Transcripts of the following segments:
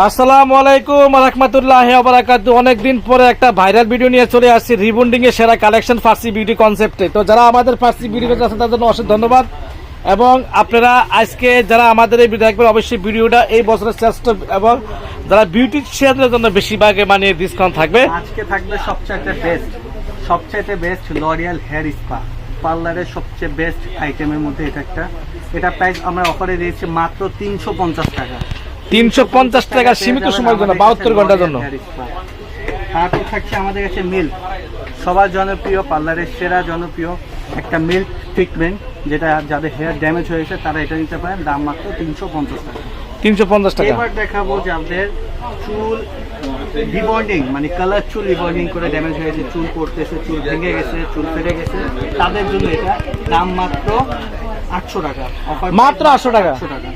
আসসালামু আলাইকুম রহমতুল্লাহ আবরাকাতু অনেকদিন পরে একটা ভাইরাল ভিডিও নিয়ে চলে আসছি রিবন্ডিং এর সেরা কালেকশন ফার্সি বিউটি কনসেপ্টে। তো যারা আমাদের ফার্সি বিউটি আছেন তাদের জন্য অশেষ ধন্যবাদ। এবং আপনারা আজকে যারা আমাদের এই ভিডিও দেখবেন, অবশ্যই ভিডিওটা এই বছরের শ্রেষ্ঠ এবং যারা বিউটি শেয়ারের জন্য বেশিরভাগে মানে ডিসকাউন্ট থাকবে। আজকে থাকবে সবচাইতে বেস্ট সবচাইতে বেস্ট লরিয়াল হেয়ার স্পা পার্লারের সবচেয়ে বেস্ট আইটেমের মধ্যে এটা একটা। এটা প্রাইস আমরা অফারে দিয়েছি মাত্র তিনশো পঞ্চাশ টাকা। তিনশো পঞ্চাশ টাকা সীমিত সময়ের জন্য বাহাত্তর ঘণ্টার জন্য। তারপর থাকছে আমাদের কাছে মিল্ক। সবার জনপ্রিয় পার্লারের সেরা জনপ্রিয় একটা মিল্ক ট্রিটমেন্ট যেটা যাদের হেয়ার ড্যামেজ হয়েছে তারা এটা নিতে পারেন। দাম মাত্র তিনশো পঞ্চাশ টাকা। তিনশো পঞ্চাশ টাকা। এবার দেখাবো যাদের চুল রিবন্ডিং মানে কালার চুল রিবন্ডিং করে ড্যামেজ হয়েছে। চুল পড়তেছে চুল ভেঙে গেছে চুল ফেটে গেছে। তাদের জন্য এটা দাম মাত্র আটশো টাকা। মাত্র 800 টাকা। আটশো টাকা।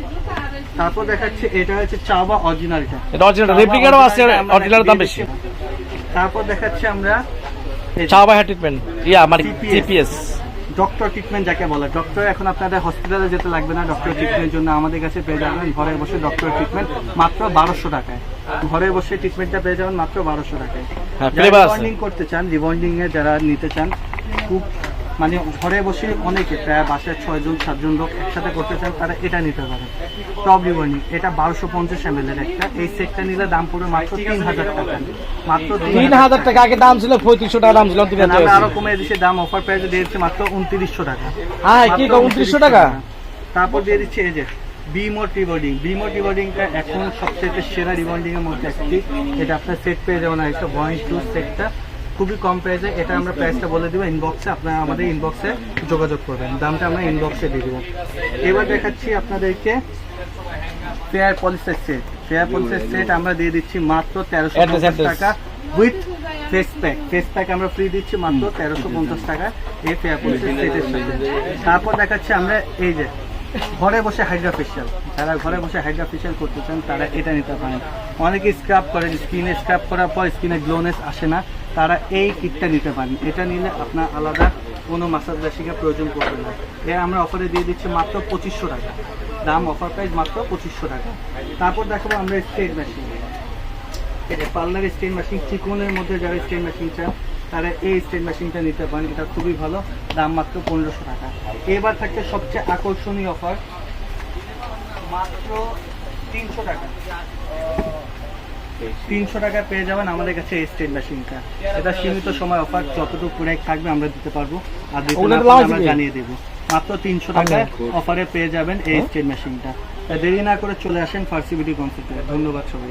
তারপর দেখাচ্ছে এটা হচ্ছে চাওয়া অরিজিনালটা এটা অরিজিনাল রেপ্লিকারও আছে অরিজিনালের দাম বেশি। তারপর দেখাচ্ছে আমরা চা বা হেয়ার ট্রিটমেন্ট ইয়া মানে সিপিএস ডক্টর ট্রিটমেন্ট যাকে বলে। ডক্টর এখন আপনাদের হসপিটালে যেতে লাগবে না। ডক্টর ট্রিটমেন্টের জন্য আমাদের কাছে পেয়ে যাবেন ঘরে বসে ডক্টর ট্রিটমেন্ট মাত্র বারোশো টাকায়। ঘরে বসে ট্রিটমেন্টটা পেয়ে যাবেন মাত্র বারোশো টাকায়। হ্যাঁ। রিবন্ডিং করতে চান রিবন্ডিং এ যারা নিতে চান খুব মানে ঘরে বসে অনেকে প্রায় বাসায় ছয়জন সাতজন লোক একসাথে করতে চান তারা এটা নিতে পারেন। টপ রিবন্ডিং এটা বারোশো পঞ্চাশ এম এর একটা। এই সেটটা নিলে দাম পড়বে মাত্র তিন হাজার টাকা। মাত্র তিন হাজার টাকা আগে দাম ছিল পঁয়ত্রিশশো টাকা দাম ছিল আমরা আরও কমে দিচ্ছি দাম অফার প্রাইসে দিয়েছি মাত্র উনত্রিশশো টাকা। হ্যাঁ কি উনত্রিশশো টাকা? তারপর দিয়ে দিচ্ছে এই যে বিমোট রিবোর্ডিং বিমোট রিবোর্ডিংটা এখন সবচেয়ে সেরা রিবন্ডিং এর মধ্যে একটি। এটা আপনার সেট পেয়ে যাবেন একটা পয়েন্ট টু। সেটটা খুবই কম প্রাইসে এটা আমরা প্রাইসটা বলে দিব ইনবক্সে আপনারা আমাদের ইনবক্সে যোগাযোগ করবেন। দামটা আমরা ইনবক্সে দিয়ে দেবো। এবার দেখাচ্ছি আপনাদেরকে fair polisher set fair polisher set আমরা দিয়ে দিচ্ছি মাত্র তেরোশো. টাকা with face pack face pack আমরা ফ্রি দিচ্ছি মাত্র তেরোশো পঞ্চাশ টাকা এই ফেয়ার পলিসের সেটের সাথে। তারপর দেখাচ্ছি আমরা এই যে ঘরে বসে হাইড্রা ফেশিয়াল যারা ঘরে বসে হাইড্রা ফেশিয়াল করতে চান, তারা এটা নিতে পারেন। অনেকে স্ক্রাব করে স্কিনে স্ক্রাব করার পর স্কিনে গ্লোনেস আসে না। তারা এই কিটটা নিতে পারেন। এটা নিলে আপনার আলাদা কোনো মাসাজ বেশিকে প্রয়োজন পড়বে না। এ আমরা অফারে দিয়ে দিচ্ছি মাত্র পঁচিশশো টাকা। দাম অফার প্রাইস মাত্র পঁচিশশো টাকা। তারপর দেখাবো আমরা স্টেট মেশিন এটা পার্লার স্টেন মেশিন চিকনের মধ্যে যারা স্টেন মেশিন চান, তারা এই স্টেন মেশিনটা নিতে পারেন। এটা খুবই ভালো। দাম মাত্র পনেরোশো টাকা। এবার থাকছে সবচেয়ে আকর্ষণীয় অফার। মাত্র তিনশো টাকা। তিনশো টাকা পেয়ে যাবেন আমাদের কাছে এই স্টেনলা মেশিনটা এটা সীমিত সময় অফার যতটুকু প্রোডাক্ট থাকবে আমরা দিতে পারব। আর আমরা জানিয়ে দেবো। মাত্র তিনশো টাকায় অফারে পেয়ে যাবেন এই স্টেন মেশিনটা দেরি না করে চলে আসেন ফার্সিবিটি কনসেপ্ট ধন্যবাদ সবাই